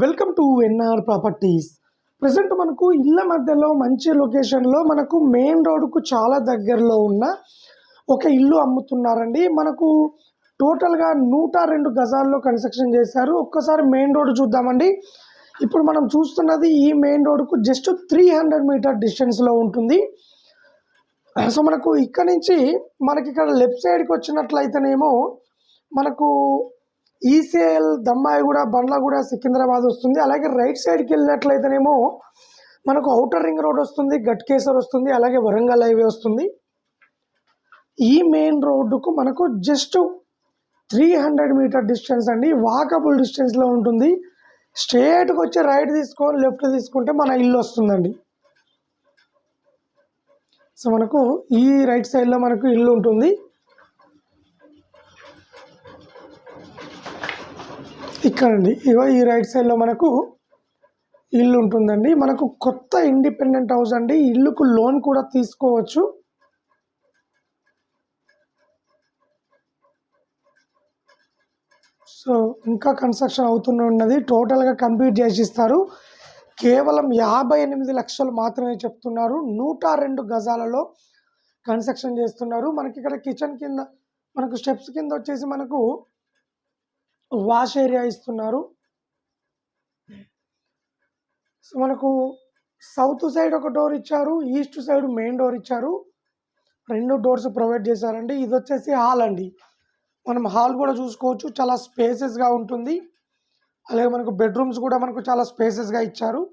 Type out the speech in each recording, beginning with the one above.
Welcome to NR properties. Present మనకు ఇళ్ళ మధ్యలో మంచి లొకేషన్లో మనకు మెయిన్ రోడ్డుకు చాలా దగ్గరలో ఉన్న ఒక ఇల్లు అమ్ముతున్నారండి. మనకు టోటల్గా నూట రెండు గజాల్లో కన్స్ట్రక్షన్ చేశారు. ఒక్కసారి మెయిన్ రోడ్ చూద్దామండి. ఇప్పుడు మనం చూస్తున్నది ఈ మెయిన్ రోడ్డుకు జస్ట్ త్రీ హండ్రెడ్ మీటర్ డిస్టెన్స్లో ఉంటుంది. సో మనకు ఇక్కడ నుంచి మనకి ఇక్కడ లెఫ్ట్ సైడ్కి వచ్చినట్లయితేనేమో మనకు ఈసీఎల్ దమ్మాయిగూడ బండ్లగూడ సికింద్రాబాద్ వస్తుంది. అలాగే రైట్ సైడ్కి వెళ్ళినట్లయితేనేమో మనకు ఔటర్ రింగ్ రోడ్ వస్తుంది గట్కేసర్ వస్తుంది అలాగే వరంగల్ హైవే వస్తుంది. ఈ మెయిన్ రోడ్డుకు మనకు just three hundred metre distance అండి. వాకబుల్ డిస్టెన్స్లో ఉంటుంది. స్ట్రేట్కి వచ్చి రైట్ తీసుకొని లెఫ్ట్ తీసుకుంటే మన ఇల్లు వస్తుందండి. సో మనకు ఈ రైట్ సైడ్లో మనకు ఇల్లు ఉంటుంది. ఇక్కడండి. ఇగో ఈ రైట్ సైడ్లో మనకు ఇల్లు ఉంటుందండి మనకు కొత్త ఇండిపెండెంట్ హౌస్ అండి. ఇల్లుకు లోన్ కూడా తీసుకోవచ్చు. సో ఇంకా కన్స్ట్రక్షన్ అవుతూనే ఉన్నది. టోటల్గా కంప్లీట్ చేసి ఇస్తారు కేవలం యాభై ఎనిమిది లక్షలు మాత్రమే చెప్తున్నారు. నూట రెండు గజాలలో కన్స్ట్రక్షన్ చేస్తున్నారు. మనకి ఇక్కడ కిచెన్ కింద మనకు స్టెప్స్ కింద వచ్చేసి మనకు వాష్ ఏరియా ఇస్తున్నారు. సో మనకు సౌత్ సైడ్ ఒక డోర్ ఇచ్చారు ఈస్ట్ సైడ్ మెయిన్ డోర్ ఇచ్చారు. రెండు డోర్స్ ప్రొవైడ్ చేశారండి. ఇది వచ్చేసి హాల్ అండి. మనం హాల్ కూడా చూసుకోవచ్చు. చాలా స్పేసెస్గా ఉంటుంది. అలాగే మనకు బెడ్రూమ్స్ కూడా మనకు చాలా స్పేసెస్గా ఇచ్చారు.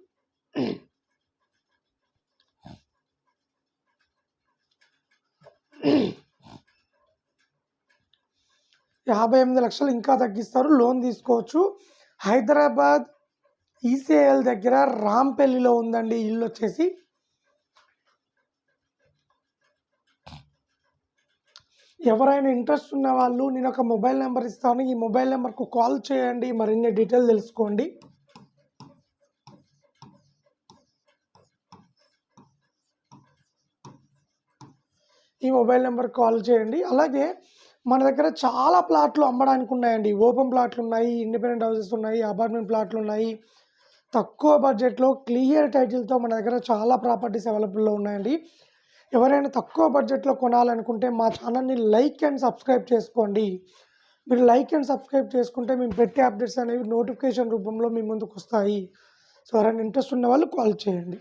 యాభై ఎనిమిది లక్షలు ఇంకా తగ్గిస్తారు. లోన్ తీసుకోవచ్చు. హైదరాబాద్ ఈసీఐఎల్ దగ్గర రాంపల్లిలో ఉందండి. ఇల్లు వచ్చేసి ఎవరైనా ఇంట్రెస్ట్ ఉన్న వాళ్ళు నేను ఒక మొబైల్ నెంబర్ ఇస్తాను. ఈ మొబైల్ నెంబర్కు కాల్ చేయండి. మరిన్ని డీటెయిల్ తెలుసుకోండి. ఈ మొబైల్ నెంబర్ కాల్ చేయండి. అలాగే మన దగ్గర చాలా ప్లాట్లు అమ్మడానికి ఉన్నాయండి. ఓపెన్ ప్లాట్లు ఉన్నాయి ఇండిపెండెంట్ హౌసెస్ ఉన్నాయి అపార్ట్మెంట్ ప్లాట్లు ఉన్నాయి. తక్కువ బడ్జెట్లో క్లియర్ టైటిల్తో మన దగ్గర చాలా ప్రాపర్టీస్ అవైలబుల్లో ఉన్నాయండి. ఎవరైనా తక్కువ బడ్జెట్లో కొనాలనుకుంటే మా ఛానల్ని లైక్ అండ్ సబ్స్క్రైబ్ చేసుకోండి. మీరు లైక్ అండ్ సబ్స్క్రైబ్ చేసుకుంటే మేము పెట్టే అప్డేట్స్ అనేవి నోటిఫికేషన్ రూపంలో మీ ముందుకు వస్తాయి. సో ఎవరైనా ఇంట్రెస్ట్ ఉన్న వాళ్ళు కాల్ చేయండి.